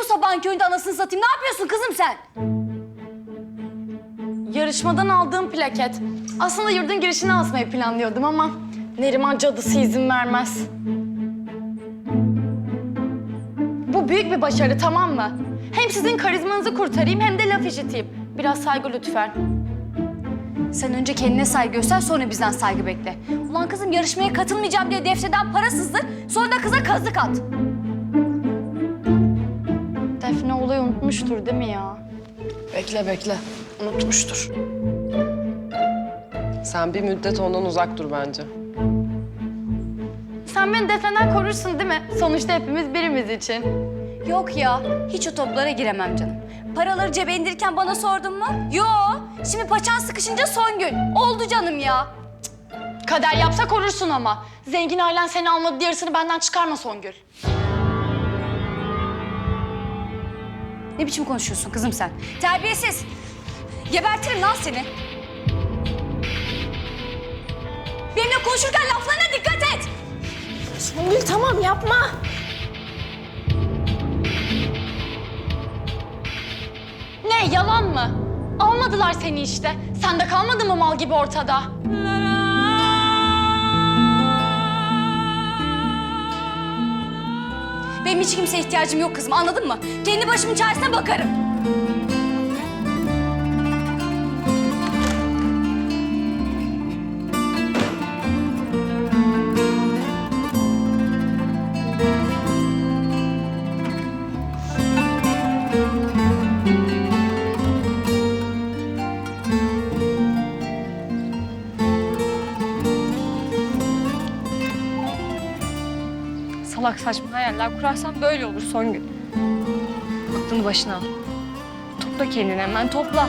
bu sabahın köyünde anasını satayım? Ne yapıyorsun kızım sen? Yarışmadan aldığım plaket. Aslında yurdun girişine asmayı planlıyordum ama Neriman cadısı izin vermez. Bu büyük bir başarı tamam mı? Hem sizin karizmanızı kurtarayım hem de laf işiteyim. Biraz saygı lütfen. Sen önce kendine saygı göster sonra bizden saygı bekle. Ulan kızım yarışmaya katılmayacağım diye defterden para sızdır. Sonra da kıza kazık at. Unutmuştur değil mi ya? Bekle bekle. Unutmuştur. Sen bir müddet ondan uzak dur bence. Sen beni Defne'den korursun değil mi? Sonuçta hepimiz birimiz için. Yok ya hiç o toplara giremem canım. Paraları cebe indirirken bana sordun mu? Yo. Şimdi paçan sıkışınca son gün. Oldu canım ya. Kader yapsa korursun ama. Zengin ailen seni almadı diye yarısını benden çıkarma Songül. Ne biçim konuşuyorsun kızım sen? Terbiyesiz. Gebertirim lan seni. Benimle konuşurken laflarına dikkat et. Songül tamam yapma. Ne yalan mı? Almadılar seni işte. Sen de kalmadın mı mal gibi ortada? Hiç kimseye ihtiyacım yok kızım anladın mı? Kendi başımın çaresine bakarım. Salak saçma hayaller kurarsan böyle olur Songül. Aklını başına al. Topla kendini hemen topla.